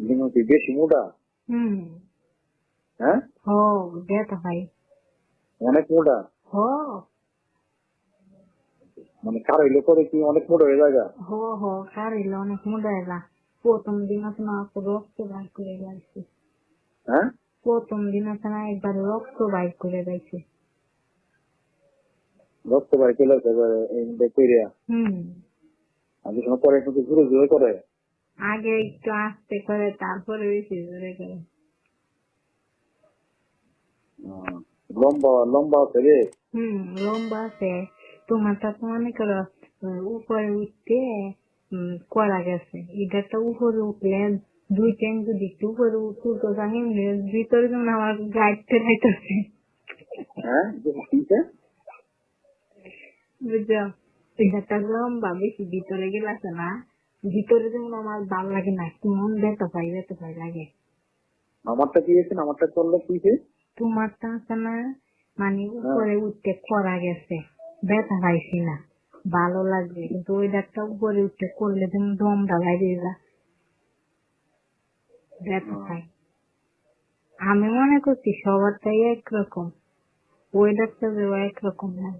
বেশি মোটা? হ্যাঁ? ভাই। অনেক মোটা? মানে কার হইলে পরে কি অনেক মোটা হয়ে যায়? হো হো কারিল অনেক মুদাইলা প্রথম দিন আছে না রক্ত বাইর করে যাইছে। হ্যাঁ? প্রথম দিন আছে না একবার রক্ত বাইর করে যাইছে। রক্ত বাড়ি চলে আসে এবার এই ব্যাকটেরিয়া। হুম। আমি সময় পরে একটু ঘুরে ঘুরে করে। আগে একটু আস্তে করে তারপরে বেশি জোরে করে। লম্বা লম্বা আছে রে? হুম লম্বা আছে। তোমারটা তো মনে করো উপরে উঠতে করা গেছে। এটা তো উপরে উঠলে দুই ট্যাঙ্ক যদি একটু উপরে উঠতো তাহলে ভিতরে যেমন আমার গাইড ফেরাইতেছে হ্যাঁ বুঝছ? এটা লম্বা বেশি ভিতরে গেলাছে না। ভিতরে যেমন আমার ভালো লাগে না কেমন ব্যথা পাই ব্যথা পাই লাগে। আমারটা কি হয়েছে? আমারটা করলে কিসে তোমারটা আছে না মানে উপরে উঠতে করা গেছে ব্যথা পাইছি না ভালো লাগবে কিন্তু ওই ডাক্তার উপরে উঠতে করলে যেমন দমটা বাইরে যা ব্যথা পাই আমি মনে করছি সবারটাই একরকম ওই ডাক্তারেরও একরকম না।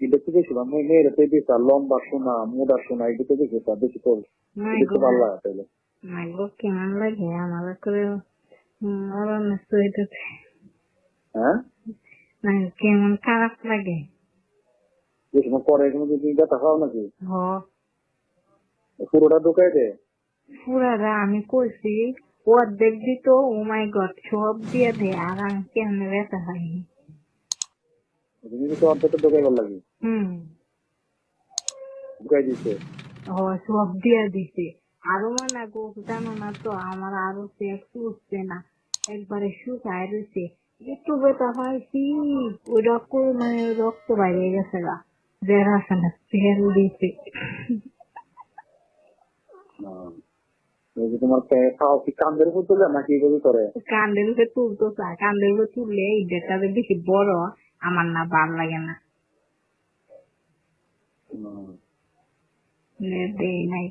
এটা বেশি আমি মেয়েরা তো বেশি লম্বা শোনা মোটা শোনা এটা বেশি ভালো লাগে তাইলে নাই কেমন লাগে আমার করে অরণ্য হইতেছে হ্যাঁ কেমন খারাপ লাগে যে সময় পরে ব্যথা খাও নাকি পুরোটা ঢুকাই দে পুরারা আমি কইছি অর্ধেক দিত ও মাই গড সব দিয়ে দে আর আমি কেমনে ব্যথা হয়নি তুমি তো অর্ধেকটা ঢুকাই গেল লাগে হুম ঢুকাই দিচ্ছে ও সব দিয়ে দিছে। আরও মানে গো জানো না তো আমার আরও সেক্স উঠছে না। একবারে শুকায় রয়েছে। একটু ব্যথা হয়েছি ওই রক্ত মানে রক্ত বাইরে গেছে গা। আসে না দিছে তোমার খাওয়া কি কান্দের উপর তুলে নাকি এগুলো করে? কান্দের উপরে তুলতো কান্দের উপরে তুললে এই বেশি বড় আমার না ভালো লাগে না। নে দেই নাই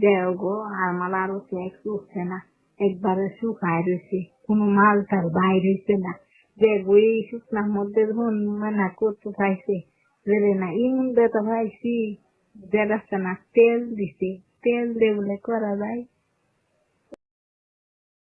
দেও গো আমার আরও সেক্স উঠছে না একবারে শুকায় রয়েছে কোনো মাল তার বাইর হয়েছে না যে বই শুকনার মধ্যে ধন মানা করতে চাইছে বেড়ে না ইমন বেতা পাইছি বেড়াচ্ছে না তেল দিছে তেল দিয়ে বলে করা যায়